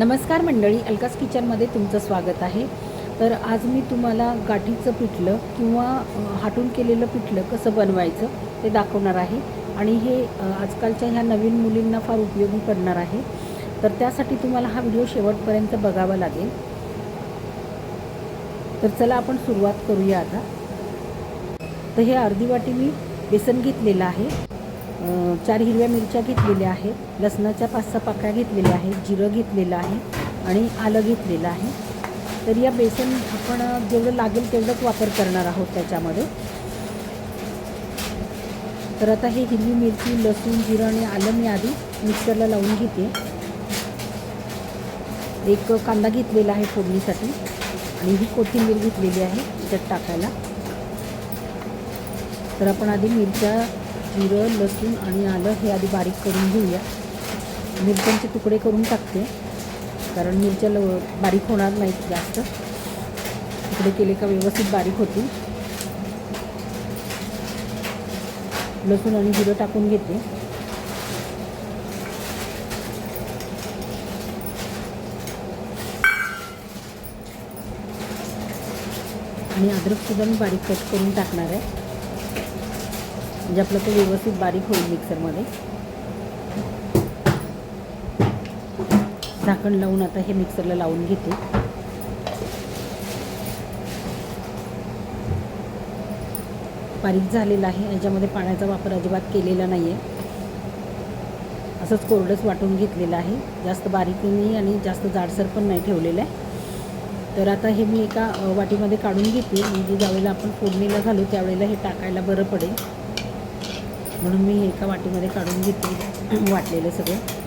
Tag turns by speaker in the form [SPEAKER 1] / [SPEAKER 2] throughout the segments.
[SPEAKER 1] नमस्कार मंडळी अलकास किचनमध्ये तुमचं स्वागत आहे. तर आज मी तुम्हाला गाठीचं पिठलं किंवा हाटून केलेलं पिठलं कसं बनवायचं ते दाखवणार आहे. आणि हे आजकालच्या ह्या नवीन मुलींना फार उपयोगी पडणार आहे. तर त्यासाठी तुम्हाला हा व्हिडिओ शेवटपर्यंत बघावा लागेल. तर चला आपण सुरुवात करूया आता. तर हे अर्धी वाटी मी बेसन घेतलेलं आहे. चार हिरव्या मिरच्या घेतलेल्या आहेत लसणाच्या पाच सहा पाकळ्या घेतलेल्या आहेत जिरं घेतलेलं आहे आणि आलं घेतलेलं आहे. तर या बेसन आपण जेवढं लागेल तेवढंच वापर करणार आहोत त्याच्यामध्ये. तर आता हे हिरवी मिरची लसूण जिरं आणि आलं मी आधी मिक्सरला लावून घेते. एक कांदा घेतलेला आहे फोडणीसाठी आणि ही कोथिंबीर घेतलेली आहे त्याच्यात टाकायला. तर आपण आधी मिरच्या जिरं लसूण आणि आलं हे आधी बारीक करून घेऊया. मिरच्यांचे तुकडे करून टाकते. कारण मिरच्या ल बारीक होणार नाहीत जास्त. तुकडे केले का व्यवस्थित बारीक होतील. लसूण आणि जिरं टाकून घेते. आणि अद्रकसुद्धा मी बारीक कट करून टाकणार आहे. म्हणजे आपलं ते व्यवस्थित बारीक होईल मिक्सरमध्ये. झाकण लावून आता हे मिक्सरला लावून घेते. बारीक झालेलं आहे याच्यामध्ये पाण्याचा वापर अजिबात केलेला नाही आहे असंच कोरडंच वाटून घेतलेलं आहे. जास्त बारीक नाही आणि जास्त जाडसर पण नाही ठेवलेलं आहे. तर आता हे मी एका वाटीमध्ये काढून घेते. म्हणजे ज्यावेळेला आपण फोडणीला घालू त्यावेळेला हे टाकायला बरं पडेल. म्हणून मी हे एका वाटीमध्ये काढून घेते वाटलेलं सगळं.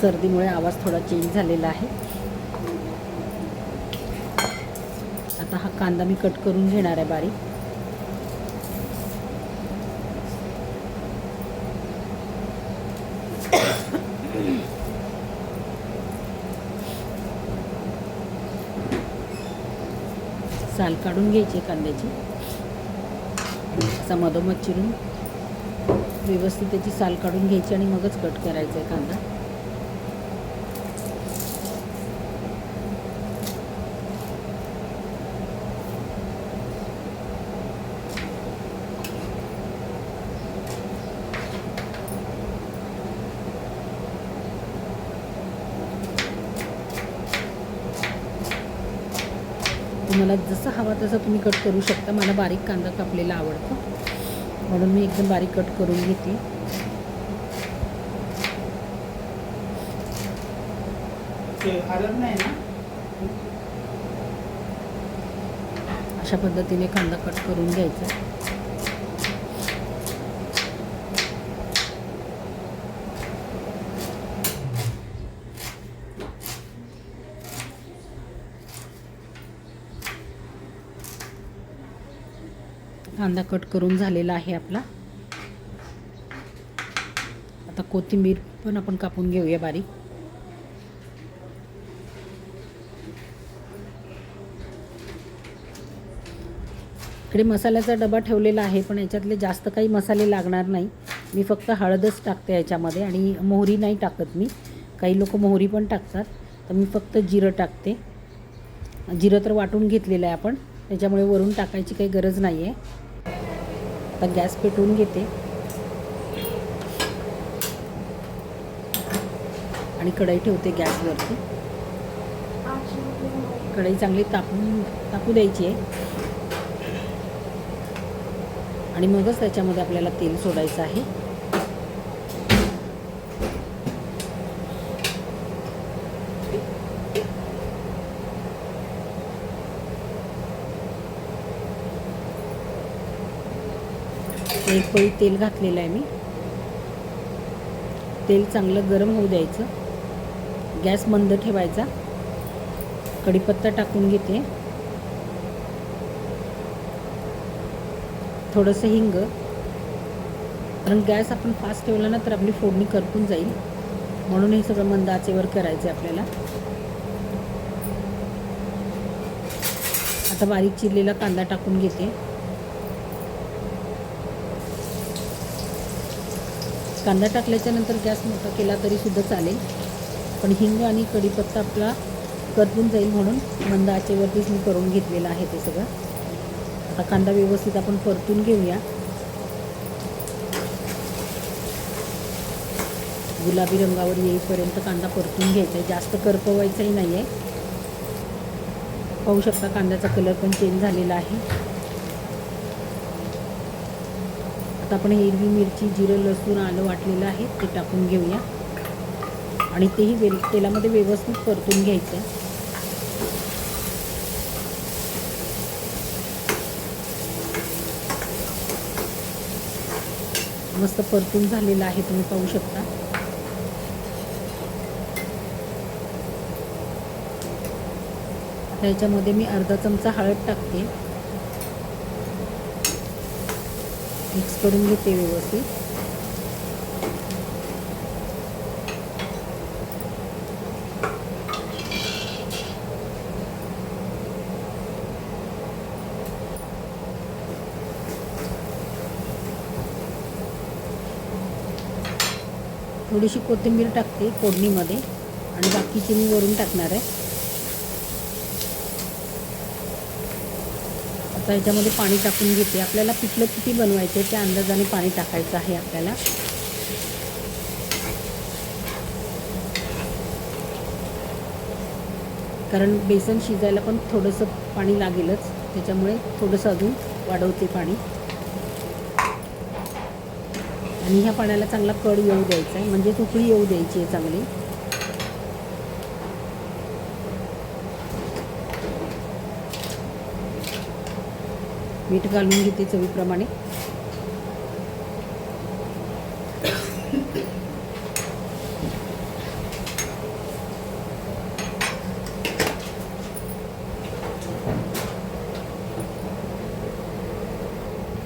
[SPEAKER 1] सर्दीमुळे आवाज थोडा चेंज झालेला आहे. आता हा कांदा मी कट करून घेणार आहे बारीक. साल काढून घ्यायची कांद्याची. असा मधोमध चिरून व्यवस्थित त्याची साल काढून घ्यायची आणि मगच कट करायचा आहे कांदा. तुम्हाला जसं हवा तसं तुम्ही कट करू शकता. मला बारीक कांदा कापलेला आवडतो. म्हणून मी एकदम बारीक कट करून घेते. अशा पद्धतीने कांदा कट करून घ्यायचा. कांदा कट करून झालेला आहे आपला. आता कोथिंबीर पण आपण कापून घेऊया बारीक. इकडे मसाल्याचा डबा ठेवलेला आहे पण याच्यातले जास्त काही मसाले लागणार नाही. मी फक्त हळदच टाकते याच्यामध्ये आणि मोहरी नाही टाकत मी. काही लोक मोहरी पण टाकतात तर मी फक्त जिरं टाकते. जिरं तर वाटून घेतलेलं आहे आपण त्याच्यामुळे वरून टाकायची काही गरज नाही आहे आता गॅस पेटवून घेते. आणि कढई ठेवते गॅसवरती. कढई चांगली तापून तापू द्यायची आहे. आणि मगच त्याच्यामध्ये आपल्याला तेल सोडायचं आहे. एक पळी तेल घातलेलं आहे मी. तेल चांगलं गरम होऊ द्यायचं. गॅस मंद ठेवायचा. कढीपत्ता टाकून घेते. थोडंसं हिंग. कारण गॅस आपण फास्ट ठेवला ना तर आपली फोडणी करपून जाईल. म्हणून हे सगळं मंद आचेवर करायचं आहे आपल्याला. आता बारीक चिरलेला कांदा टाकून घेते. कांदा टाकल्याच्यानंतर गॅस मोठा केला तरी सुद्धा चालेल. पण हिंग आणि कढीपत्ता आपला करपून जाईल म्हणून मंद आचेवरतीच मी करून घेतलेलं आहे ते सगळं. आता कांदा व्यवस्थित आपण परतून घेऊया. गुलाबी रंगावर येईपर्यंत कांदा परतून घ्यायचा आहे. जास्त करपवायचाही नाही आहे पाहू शकता कांद्याचा कलर पण चेंज झालेला आहे. आता आपण हिरवी मिरची जिरं लसूण आलं वाटलेलं आहे ते टाकून घेऊया. आणि तेही वेल तेलामध्ये व्यवस्थित परतून घ्यायचं आहे. मस्त परतून झालेलं आहे तुम्ही पाहू शकता. त्याच्यामध्ये मी अर्धा चमचा हळद टाकते. मिक्स करून घेते व्यवस्थित. थोडीशी कोथिंबीर टाकते फोडणीमध्ये आणि बाकीची मी वरून टाकणार आहे. आता ह्याच्यामध्ये पाणी टाकून घेते. आपल्याला पिठलं किती बनवायचं आहे त्या अंदाजाने पाणी टाकायचं आहे आपल्याला. कारण बेसन शिजायला पण थोडंसं पाणी लागेलच. त्याच्यामुळे थोडंसं अजून वाढवते पाणी. आणि ह्या पाण्याला चांगला कड येऊ द्यायचा आहे. म्हणजे उकळी येऊ द्यायची आहे चांगली. मीठ घालून घेते चवीप्रमाणे.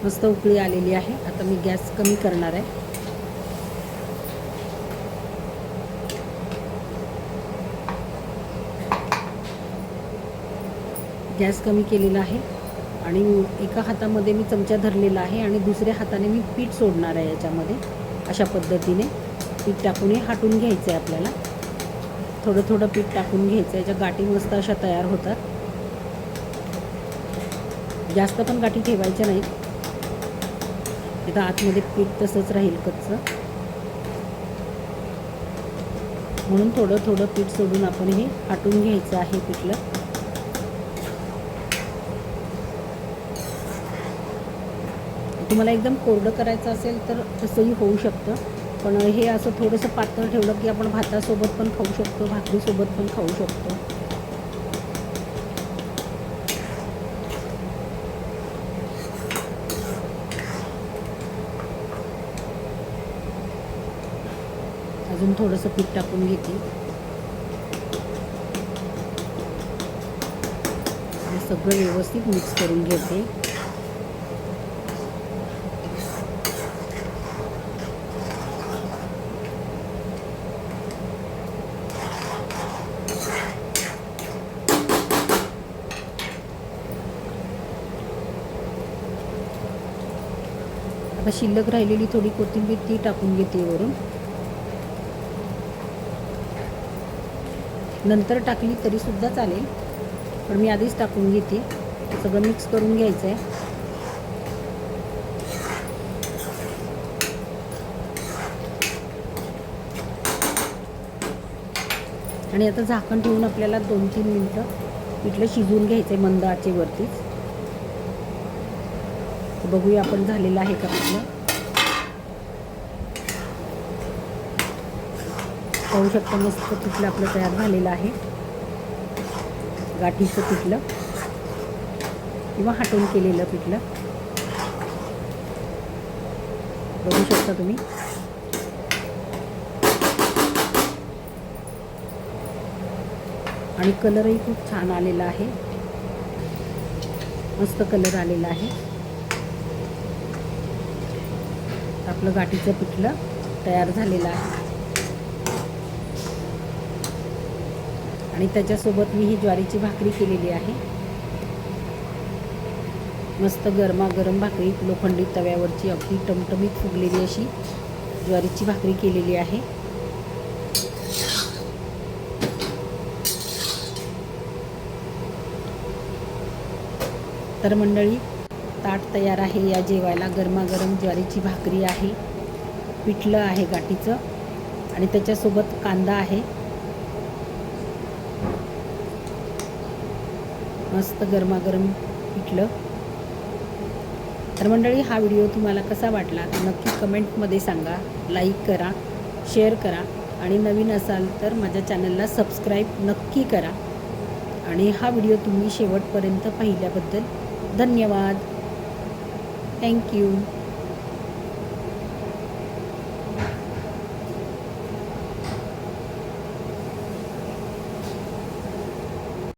[SPEAKER 1] मस्त उकळी आलेली आहे. आता मी गॅस कमी करणार आहे. गॅस कमी केलेला आहे. आणि एका हातामध्ये मी चमचा धरलेला आहे आणि दुसऱ्या हाताने मी पीठ सोडणार आहे याच्यामध्ये. अशा पद्धतीने पीठ टाकून हे हाटून घ्यायचं आहे आपल्याला. थोडं थोडं पीठ टाकून घ्यायचं आहे याच्या गाठी मस्त अशा तयार होतात. जास्त पण गाठी ठेवायच्या नाहीत. इथं आतमध्ये पीठ तसंच राहील कच्चं. म्हणून थोडं थोडं पीठ सोडून आपण हे हाटून घ्यायचं आहे पिठलं. तुम्हाला एकदम कोरडं करायचं असेल तर तसंही होऊ शकतं. पण हे असं थोडंसं पातळ ठेवलं की आपण भातासोबत पण खाऊ शकतो भाकरीसोबत पण खाऊ शकतो. अजून थोडंसं पीठ टाकून घेते. सगळं व्यवस्थित मिक्स करून घेते. आता शिल्लक राहिलेली थोडी कोथिंबीर ती टाकून घेते वरून. नंतर टाकली तरी सुद्धा चालेल पण मी आधीच टाकून घेते. सगळं मिक्स करून घ्यायचं आहे आणि आता झाकण ठेवून आपल्याला दोन तीन मिनटं पिठलं शिजवून घ्यायचं आहे मंद आचेवरतीच. बघूया आपण झालेलं आहे का आपलं पाहू शकता मस्त पिठलं आपलं तयार झालेलं आहे. गाठीचं पिठलं किंवा हाटून केलेलं पिठलं बघू शकता तुम्ही. आणि कलरही खूप छान आलेला आहे. मस्त कलर आलेला आहे. आपलं गाठीचं पिठलं तयार झालेलं आहे. आणि त्याच्यासोबत मी ही ज्वारीची भाकरी केलेली आहे. मस्त गरमागरम भाकरी लोखंडी तव्यावरची अगदी टमटमीत फुगलेली अशी ज्वारीची भाकरी केलेली आहे. तर मंडळी ताट तयार आहे. या जेवायला गरमागरम ज्वारीची भाकरी आहे. पिठलं आहे गाठीचं. आणि त्याच्यासोबत कांदा आहे. मस्त गरमागरम पिठलं. तर मंडळी हा व्हिडिओ तुम्हाला कसा वाटला? तर नक्की कमेंटमध्ये सांगा लाईक करा शेअर करा. आणि नवीन असाल तर माझ्या चॅनलला सबस्क्राईब नक्की करा. आणि हा व्हिडिओ तुम्ही शेवटपर्यंत पाहिल्याबद्दल धन्यवाद. Thank you.